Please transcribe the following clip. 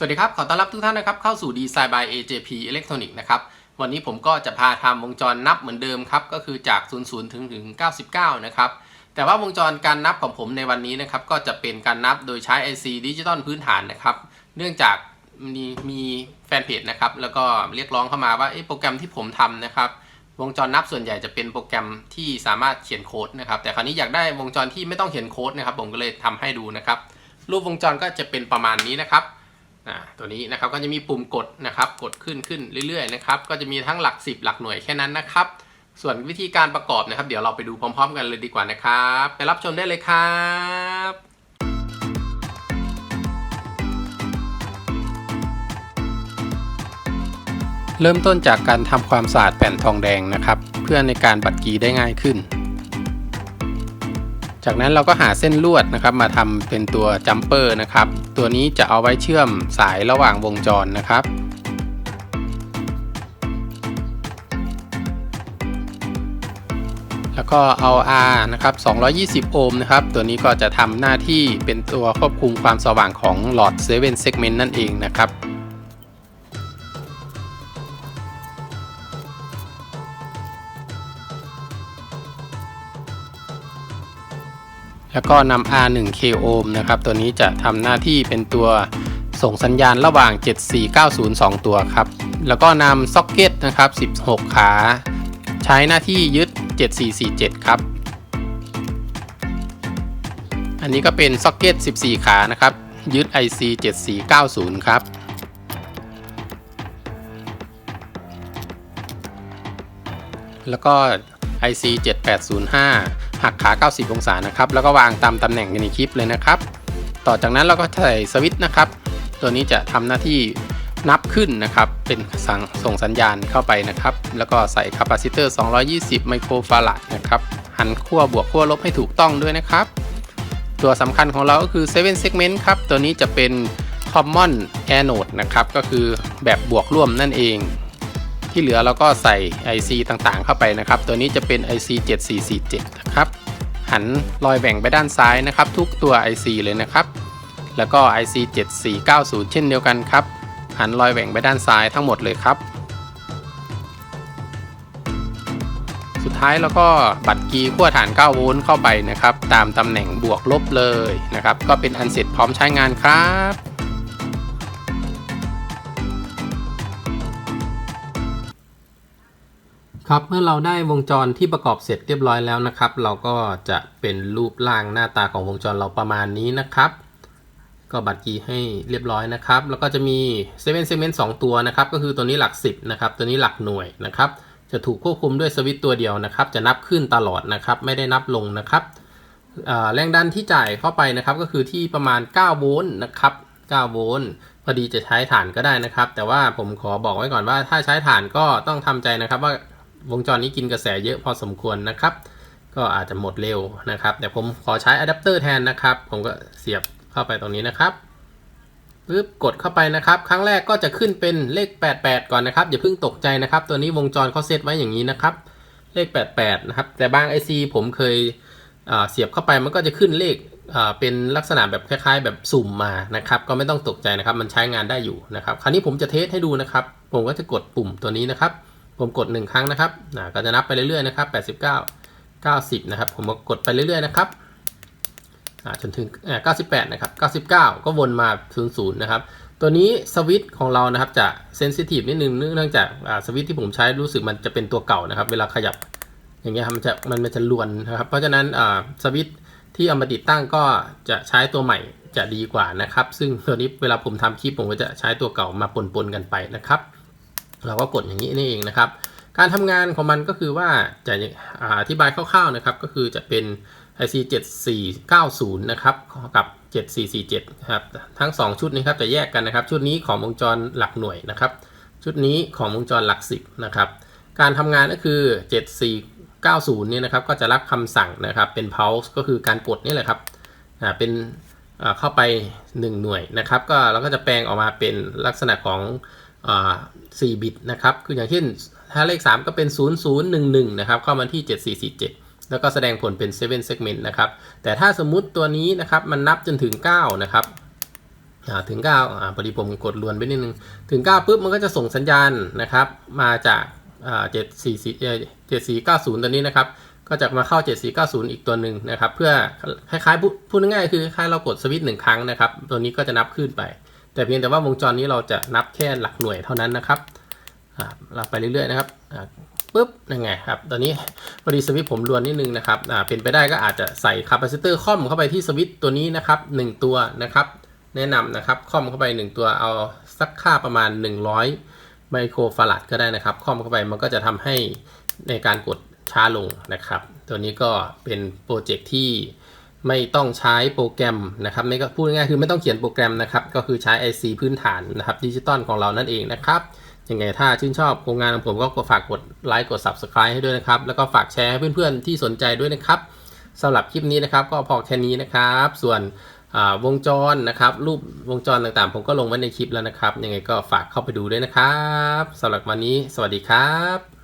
สวัสดีครับ ขอต้อนรับทุกท่านนะครับเข้าสู่ Design by AJP Electronic นะครับ วันนี้ผมก็จะพาทำวงจรนับเหมือนเดิมครับ ก็คือจาก 00 ถึงถึง 99 นะครับ แต่ว่าวงจรการนับของผมในวันนี้นะครับ ก็จะเป็นการนับโดยใช้ IC ดิจิตอลพื้นฐานนะครับ เนื่องจากมีมีแฟนเพจนะครับ แล้วก็เรียกร้องเข้ามาว่าเอ๊ะโปรแกรมที่ผมทำนะครับ วงจรนับส่วนใหญ่จะเป็นโปรแกรมที่สามารถเขียนโค้ดนะครับ แต่คราวนี้อยากได้วงจรที่ไม่ต้องเขียนโค้ดนะครับ ผมก็เลยทำให้ดูนะครับ รูปวงจรก็จะเป็นประมาณนี้นะครับ อ่าตัวนี้นะครับก็จะมีปุ่มกดนะครับกดขึ้นขึ้นเรื่อยๆนะครับก็จะมีทั้งหลัก 10 หลักหน่วยแค่นั้นนะครับ ส่วนวิธีการประกอบนะครับ เดี๋ยวเราไปดูพร้อม ๆ กันเลยดีกว่านะครับไปรับชมได้เลยครับเริ่มต้นจากการทำความสะอาดแผ่นทองแดงนะครับ เพื่อในการบัดกีได้ง่ายขึ้น จากนั้นเราก็หาเส้นลวดนะครับ มาทำเป็นตัวจัมเปอร์นะครับ ตัวนี้จะเอาไว้เชื่อมสายระหว่างวงจรนะครับแล้วก็เอา R นะครับ 220 โอห์มนะครับ ตัวนี้ก็จะทำหน้าที่เป็นตัวควบคุมความสว่างของหลอด7 segment นั่นเองนะครับ แล้วก็นำ R1K โอห์มนะครับ ตัวนี้จะทำหน้าที่เป็นตัวส่งสัญญาณระหว่าง 74902 ตัวครับ แล้วก็นำซ็อกเก็ตนะครับ 16 ขา ใช้หน้าที่ยึด 7447 ครับ อันนี้ก็เป็นซ็อกเก็ต 14 ขานะครับ ยึด IC 7490 ครับแล้วก็ IC 7805 หักขา 90 องศานะครับแล้วก็วางตามตำแหน่งในคลิปเลยนะครับ ต่อจากนั้นเราก็ใส่สวิตช์นะครับ ตัวนี้จะทำหน้าที่นับขึ้นนะครับ เป็นสั่งส่งสัญญาณเข้าไปนะครับ แล้วก็ใส่คาปาซิเตอร์ 220 ไมโครฟาราดนะครับหันขั้วบวกขั้วลบให้ถูกต้องด้วยนะครับ ตัวสำคัญของเราก็คือ 7 segment ครับ ตัวนี้จะเป็น common anode นะครับ ก็คือแบบบวกร่วมนั่นเอง ที่เหลือเราก็ใส่ IC ต่างๆ เข้าไปนะครับ ตัวนี้จะเป็น IC 7447 นะครับ หันรอยแบ่งไปด้านซ้ายนะครับ ทุกตัว IC เลยนะครับ แล้วก็ IC 7490 เช่นเดียวกันครับ หันรอยแบ่งไปด้านซ้ายทั้งหมดเลยครับ สุดท้ายเราก็บัตรกีขั้วฐาน 9 โวลต์เข้าไปนะครับ ตามตำแหน่งบวกลบเลยนะครับ ก็เป็นอันเสร็จพร้อมใช้งานครับ ครับเมื่อเราได้วงจรที่ประกอบเสร็จเรียบร้อยแล้วนะครับ เราก็จะเป็นรูปร่างหน้าตาของวงจรเราประมาณนี้นะครับ ก็บัตรกีให้เรียบร้อยนะครับ แล้วก็จะมี7 segment 2ตัวนะครับ ก็คือตัวนี้หลัก 10นะครับตัวนี้หลักหน่วยนะครับ จะถูกควบคุมด้วยสวิตตัวเดียวนะครับ จะนับขึ้นตลอดนะครับ ไม่ได้นับลงนะครับแรงดันที่จ่ายเข้าไปนะครับ ก็คือที่ประมาณ9โวลต์นะครับ9โวลต์พอดีจะใช้ถ่านก็ได้นะครับ แต่ว่าผมขอบอกไว้ก่อนว่าถ้าใช้ถ่านก็ต้องทำใจนะครับว่า วงจรนี้กินกระแสเยอะพอสมควรนะครับ ก็อาจจะหมดเร็วนะครับ แต่ผมขอใช้อะแดปเตอร์แทนนะครับ ผมก็เสียบเข้าไปตรงนี้นะครับปึ๊บกดเข้าไปนะครับ ครั้งแรกก็จะขึ้นเป็นเลข 88 ก่อนนะครับ อย่าเพิ่งตกใจนะครับ ตัวนี้วงจรเขาเซตไว้อย่างนี้นะครับ เลข 88 นะครับ แต่บาง IC ผมเคยเสียบเข้าไปมันก็จะขึ้นเลขเป็นลักษณะแบบคล้าย ๆ แบบสุ่มมานะครับ ก็ไม่ต้องตกใจนะครับ มันใช้งานได้อยู่นะครับ คราวนี้ผมจะเทสให้ดูนะครับ ผมก็จะกดปุ่มตัวนี้นะครับ ผมกด 1 ครั้งนะครับก็จะนับไปเรื่อยๆนะครับ 89 90 นะครับ ผมก็กดไปเรื่อยๆนะครับจนถึงอ่า98 นะครับ 99 ก็วนมา 00 นะครับ ตัวนี้สวิตช์ของเรานะครับจะเซนซิทีฟนิดนึงเนื่องจากสวิตช์ที่ผมใช้รู้สึกมันจะเป็นตัวเก่านะครับ เวลาขยับอย่างเงี้ยมันจะมันมันจะลวนนะครับ เพราะฉะนั้นสวิตช์ที่เอามาติดตั้งก็จะใช้ตัวใหม่จะดีกว่านะครับ ซึ่งตัวนี้เวลาผมทำคลิปผมก็จะใช้ตัวเก่ามาปนๆกันไปนะครับ เราก็กดอย่างนี้นี่เองนะครับ การทำงานของมันก็คือว่าจะอธิบายคร่าวๆนะครับ ก็คือจะเป็น IC 7490 นะครับ กับ 7447 นะครับ ทั้ง 2 ชุดนี้ครับจะแยกกันนะครับ ชุดนี้ของวงจรหลักหน่วยนะครับ ชุดนี้ของวงจรหลัก 10 นะครับ การทำงานก็คือ 7490 เนี่ยนะครับ ก็จะรับคำสั่งนะครับ เป็น pulse ก็คือการกดนี่แหละครับ อ่า เป็นเข้าไป 1 หน่วยนะครับ ก็เราก็จะแปลงออกมาเป็นลักษณะของ 4บิตนะครับคืออย่างเช่นถ้าเลข 3 ก็เป็น 0011 นะครับ เข้ามาที่ 7447 แล้วก็แสดงผลเป็น 7 segment นะครับ แต่ถ้าสมมุติตัวนี้นะครับ มันนับจนถึง 9 นะครับถึง9อ่าพอดีผมกดลวนไปนิดนึง ถึง 9 ปุ๊บ มันก็จะส่งสัญญาณนะครับ มาจากอ่า744เอ่อ7490ตัวนี้นะครับ ก็จะมาเข้า 7490 อีกตัวหนึ่งนะครับ เพื่อคล้ายๆพูดง่ายๆคือคล้ายเรากดสวิตช์หนึ่งครั้งนะครับ ตัวนี้ก็จะนับขึ้นไป แต่เพียงแต่ว่าวงจรนี้เราจะนับแค่หลักหน่วยเท่านั้นนะครับเราไปเรื่อยๆนะครับปุ๊บยังไงครับ ตอนนี้พอดีสวิตผมรวนนิดนึงนะครับเป็นไปได้ก็อาจจะใส่คาปาซิเตอร์คอมเข้าไปที่สวิตตัวนี้นะครับหนึ่งตัวนะครับ แนะนำนะครับคอมเข้าไป 1 ตัวเอาสักค่าประมาณ 100ไมโครฟาราดก็ได้นะครับคอมเข้าไปมันก็จะทำให้ในการกดช้าลงนะครับ ตัวนี้ก็เป็นโปรเจกต์ที่ ไม่ต้องใช้โปรแกรมนะครับไม่ก็พูดง่ายๆคือไม่ต้องเขียนโปรแกรมนะครับ ก็คือใช้ IC พื้นฐานนะครับดิจิตอลของเรานั่นเองนะครับยังไงถ้าชื่นชอบโครงงานของผมก็ฝากกดไลค์กด Subscribe ให้ด้วยนะครับ แล้วก็ฝากแชร์ให้เพื่อนๆที่สนใจด้วยนะครับสำหรับคลิปนี้นะครับ ก็พอแค่นี้นะครับ ส่วนวงจรนะครับ รูปวงจรต่างๆ ผมก็ลงไว้ในคลิปแล้วนะครับ ยังไงก็ฝากเข้าไปดูด้วยนะครับสำหรับวันนี้ สวัสดีครับ